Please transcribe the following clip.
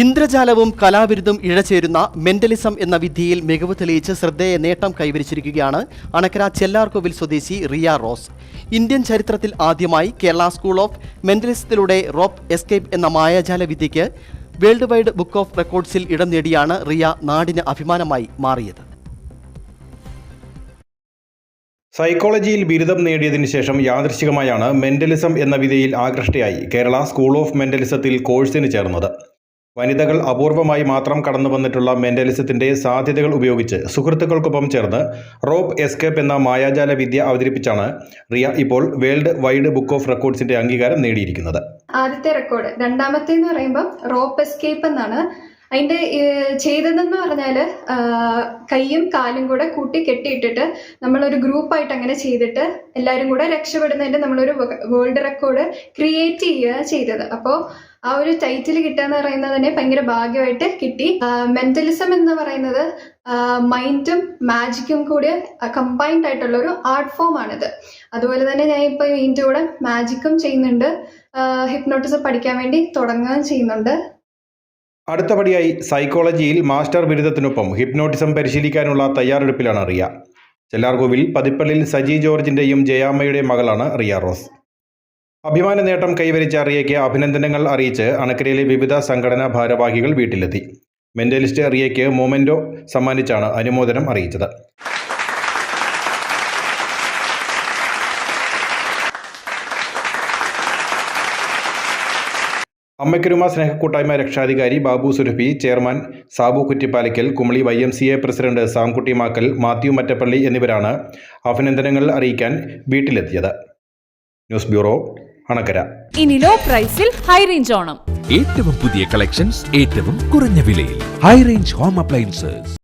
ഇന്ദ്രജാലവും കലാവിരുദ്ധം ഇഴചേരുന്ന mentalism എന്ന വിധിയിൽ മികവ് തെളിയിച്ച് ശ്രദ്ധേയ നേട്ടം കൈവരിച്ചിരിക്കുകയാണ് അണക്കര ചെല്ലാർകോവിൽ സ്വദേശി റിയ റോസ്. ഇന്ത്യൻ ചരിത്രത്തിൽ ആദ്യമായി കേരള സ്കൂൾ ഓഫ് മെന്റലിസത്തിലൂടെ റോപ്പ് എസ്കേപ്പ് എന്ന മായാജാല വിധിക്ക് വേൾഡ് വൈഡ് ബുക്ക് ഓഫ് റെക്കോർഡ്സിൽ ഇടം നേടിയാണ് റിയ നാടിന് അഭിമാനമായി മാറിയത്. സൈക്കോളജിയിൽ ബിരുദം നേടിയതിന് ശേഷം യാദൃശികമായാണ് മെന്റലിസം എന്ന വിധയിൽ ആകൃഷ്ടയായി കേരള സ്കൂൾ ഓഫ് മെന്റലിസത്തിൽ കോഴ്സിന് ചേർന്നത്. വനിതകൾ അപൂർവമായി മാത്രം കടന്നു വന്നിട്ടുള്ള മെന്റലിസത്തിന്റെ സാധ്യതകൾ ഉപയോഗിച്ച് സുഹൃത്തുക്കൾക്കൊപ്പം ചേർന്ന് റോപ്പ് എസ്കേപ്പ് എന്ന മായാജാല വിദ്യ അവതരിപ്പിച്ചാണ് റിയ ഇപ്പോൾ വേൾഡ് വൈഡ് ബുക്ക് ഓഫ് റെക്കോർഡ്സിന്റെ അംഗീകാരം നേടിയിരിക്കുന്നത്. ആദ്യത്തെ റെക്കോർഡ്. രണ്ടാമത്തെ എന്ന് പറയുമ്പോൾ റോപ്പ് എസ്കേപ്പ് എന്നാണ് അതിന്റെ ചെയ്തതെന്ന് പറഞ്ഞാൽ കൈയും കാലും കൂടെ കൂട്ടി കെട്ടിയിട്ടിട്ട് നമ്മളൊരു ഗ്രൂപ്പായിട്ട് അങ്ങനെ ചെയ്തിട്ട് എല്ലാവരും കൂടെ രക്ഷപ്പെടുന്നതിന്റെ നമ്മളൊരു വേൾഡ് റെക്കോർഡ് ക്രിയേറ്റ് ചെയ്യുക ചെയ്തത്. അപ്പോൾ ആ ഒരു ടൈറ്റിൽ കിട്ടുക എന്ന് പറയുന്നത് തന്നെ ഭയങ്കര ഭാഗ്യമായിട്ട് കിട്ടി. മെന്റലിസം എന്ന് പറയുന്നത് മൈൻഡും മാജിക്കും കൂടി കമ്പൈൻഡ് ആയിട്ടുള്ള ഒരു ആർട്ട് ഫോം ആണിത് അതുപോലെ തന്നെ ഞാൻ ഇപ്പോൾ ഇതിന്റെ കൂടെ മാജിക്കും ചെയ്യുന്നുണ്ട്. ഹിപ്നോട്ടിസം പഠിക്കാൻ വേണ്ടി തുടങ്ങുകയും ചെയ്യുന്നുണ്ട്. അടുത്തപടിയായി സൈക്കോളജിയിൽ മാസ്റ്റർ ബിരുദത്തിനൊപ്പം ഹിപ്നോട്ടിസം പരിശീലിക്കാനുള്ള തയ്യാറെടുപ്പിലാണ് റിയ. ചെല്ലാർകോവിൽ പതിപ്പള്ളിൽ സജി ജോർജിന്റെയും ജയാമ്മയുടെ മകളാണ് റിയ റോസ്. അഭിമാന നേട്ടം കൈവരിച്ച റിയയ്ക്ക് അഭിനന്ദനങ്ങൾ അറിയിച്ച് അണക്കരയിലെ വിവിധ സംഘടനാ ഭാരവാഹികൾ വീട്ടിലെത്തി. മെന്റലിസ്റ്റ് റിയയ്ക്ക് മൊമെന്റോ സമ്മാനിച്ചാണ് അനുമോദനം അറിയിച്ചത്. അമ്മയ്ക്കൊരുമ സ്നേഹക്കൂട്ടായ്മ രക്ഷാധികാരി Babu Surabhi chairman Sabu Kuttippalakkal Kumily Y M C A president Samkutty Makkal Mathew Mattappally എന്നിവരാണ് അഭിനന്ദനങ്ങൾ അറിയിക്കാൻ വീട്ടിലെത്തിയത്. News bureau Anakkara. ഇനി ലോ പ്രൈസിൽ ഹൈ റേഞ്ച് ഓണം. ഏറ്റവും പുതിയ കളക്ഷൻസ് ഏറ്റവും കുറഞ്ഞ വിലയിൽ. High range home appliances